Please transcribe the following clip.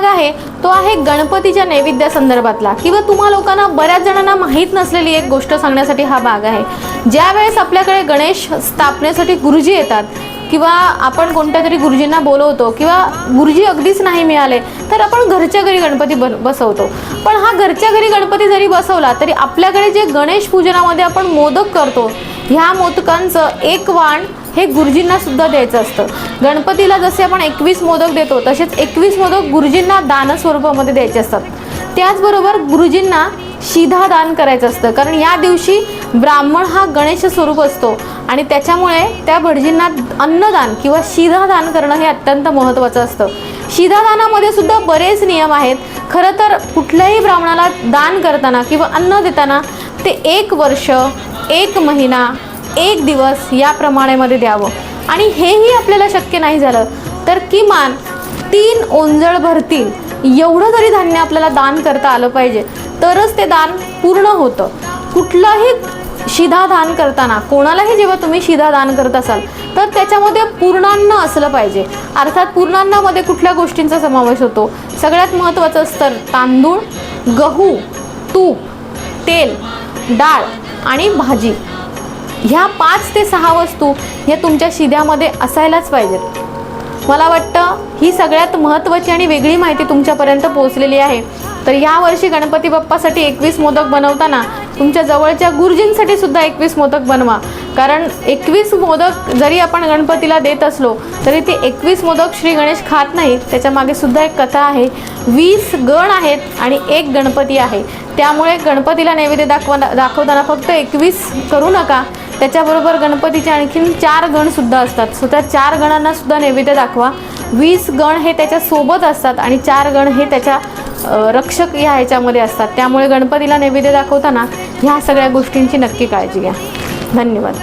भाग आहे तो आहे गणपतीच्या नैवेद्या संदर्भातला. किंवा तुम्हा लोकांना बऱ्याच जणांना माहीत नसलेली एक गोष्ट सांगण्यासाठी हा भाग आहे. ज्या वेळेस आपल्याकडे गणेश स्थापनेसाठी गुरुजी येतात किंवा आपण कोणत्या तरी गुरुजींना बोलवतो किंवा गुरुजी अगदीच नाही मिळाले तर आपण घरच्या घरी गणपती बन बसवतो. पण हा घरच्या घरी गणपती जरी बसवला तरी आपल्याकडे जे गणेश पूजनामध्ये आपण मोदक करतो ह्या मोदकांचं एक वाण हे गुरुजींना सुद्धा द्यायचं असतं. गणपतीला जसे आपण एकवीस मोदक देतो तसेच एकवीस मोदक गुरुजींना दान स्वरूपामध्ये द्यायचे असतात. त्याचबरोबर गुरुजींना शिधा दान करायचं असतं. कारण या दिवशी ब्राह्मण हा गणेश स्वरूप असतो आणि त्याच्यामुळे त्या भटजींना अन्नदान किंवा शिधा दान करणं हे अत्यंत महत्त्वाचं असतं. शिधादानामध्ये सुद्धा बरेच नियम आहेत. खरं तर कुठल्याही ब्राह्मणाला दान करताना किंवा अन्न देताना ते एक वर्ष एक महिना एक दिवस या प्रमाणामध्ये द्यावं. आणि हेही आपल्याला शक्य नाही झालं तर किमान तीन ओंजळ भरतील. एवढं तरी धान्य आपल्याला दान करता आलं पाहिजे तरच ते दान पूर्ण होतं. कुठलंही शिधा दान करताना कोणालाही जेव्हा तुम्ही शिधा दान करत असाल तर त्याच्यामध्ये पूर्णान्न असलं पाहिजे. अर्थात पूर्णान्नामध्ये कुठल्या गोष्टींचा समावेश होतो? सगळ्यात महत्त्वाचं असतं तांदूळ गहू तूप तेल डाळ आणि भाजी. ह्या पाच ते सहा वस्तू ह्या तुमच्या शिद्यामध्ये असायलाच पाहिजेत. मला वाटतं ही सगळ्यात महत्त्वाची आणि वेगळी माहिती तुमच्यापर्यंत पोहोचलेली आहे. तर यावर्षी गणपती बाप्पासाठी एकवीस मोदक बनवताना तुमच्या जवळच्या गुरुजींसाठी सुद्धा एकवीस मोदक बनवा. कारण एकवीस मोदक जरी आपण गणपतीला देत असलो तरी ते एकवीस मोदक श्री गणेश खात नाहीत. त्याच्यामागे सुद्धा एक कथा आहे. वीस गण आहेत आणि एक गणपती आहे. त्यामुळे गणपतीला नैवेद्य दाखवा दाखवताना फक्त एकवीस करू नका. त्याच्याबरोबर गणपतीचे आणखीन चार गणसुद्धा असतात. सो त्या चार गणांना सुद्धा नैवेद्य दाखवा. वीस गण हे त्याच्या सोबत असतात आणि चार गण हे त्याच्या रक्षक या ह्याच्यामध्ये असतात. त्यामुळे गणपतीला नैवेद्य दाखवताना ह्या सगळ्या गोष्टींची नक्की काळजी घ्या. धन्यवाद.